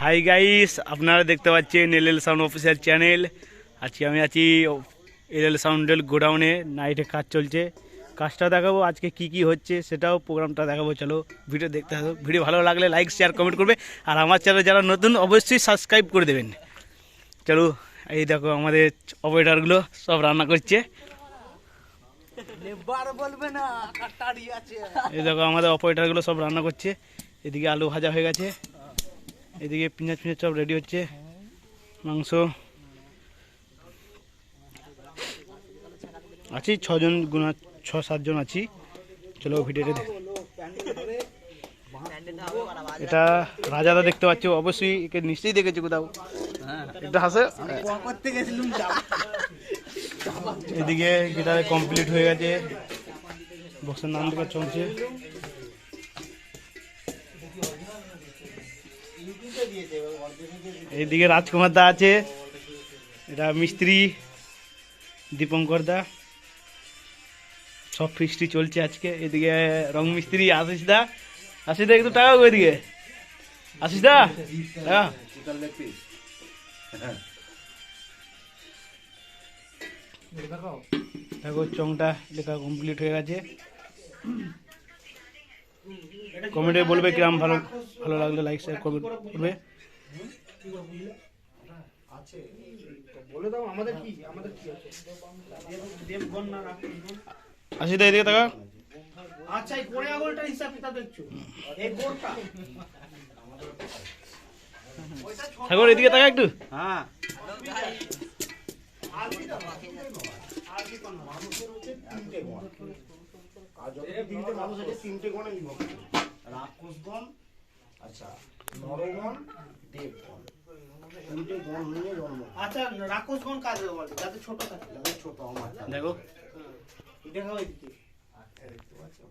Hi guys আপনারা দেখতে পাচ্ছেন L L sound official channel আজকে আমি আছি এল এল সাউন্ডের গোডাউনে নাইটে কাজ চলছে। কাজটা দেখাবো আজকে কি কি হচ্ছে সেটাও প্রোগ্রামটা দেখাবো। চলো ভিডিও দেখতে হবে ভিডিও ভালো লাগলে লাইক শেয়ার কমেন্ট করবে। আর আমার চ্যানেল যারা নতুন অবশ্যই সাবস্ক্রাইব করে দেবেন। চলো এই দেখো আমাদের অপারেটারগুলো সব রান্না করছে। এই দেখো আমাদের অপারেটারগুলো সব রান্না করছে। এদিকে আলু ভাজা হয়ে গেছে। এদিকে পিঁয়াজ পিঁয়াজ সব রেডি হচ্ছে। মাংস। আছি, ছজন গুণা, ছ সাতজন আছি। চলো ভিডিওটা দেখ। এটা রাজাদা দেখতে পাচ্ছ, অবশ্যই একে নিশ্চয়ই দেখেছি কোথাও। এটা হাসে? এদিকে গিটারে কমপ্লিট হয়ে গেছে। বক্সের নাম চলছে। এইদিকে রাজকুমার দা আছে। এটা মিস্ত্রি দীপঙ্কর দা। সব ফিস্ট্রি চলছে আজকে। এদিকে রং মিস্ত্রি আশিস দা। আশিস দা, একটু টাকা ওইদিকে আশিস দা? দেখো, চংটা লেখা কমপ্লিট হয়ে গেছে। কমেন্টে বলবে কিরম ভালো ভালো লাগলে লাইক শেয়ার কমেন্ট করবে। টাকা আচ্ছা এই কোড়ে হিসাব দেখছ এই ঠাকুর, এদিকে টাকা একটু। হ্যাঁ রাক্ষসগণ আচ্ছা নরগণ দেবগণ। তিনটে গণ নিয়ে জন্ম আচ্ছা রাক্ষসগণ কাজ বলে? যাতে ছোট থাকে। যাতে ছোট আমার দেখো। এটা দেখতে দিতে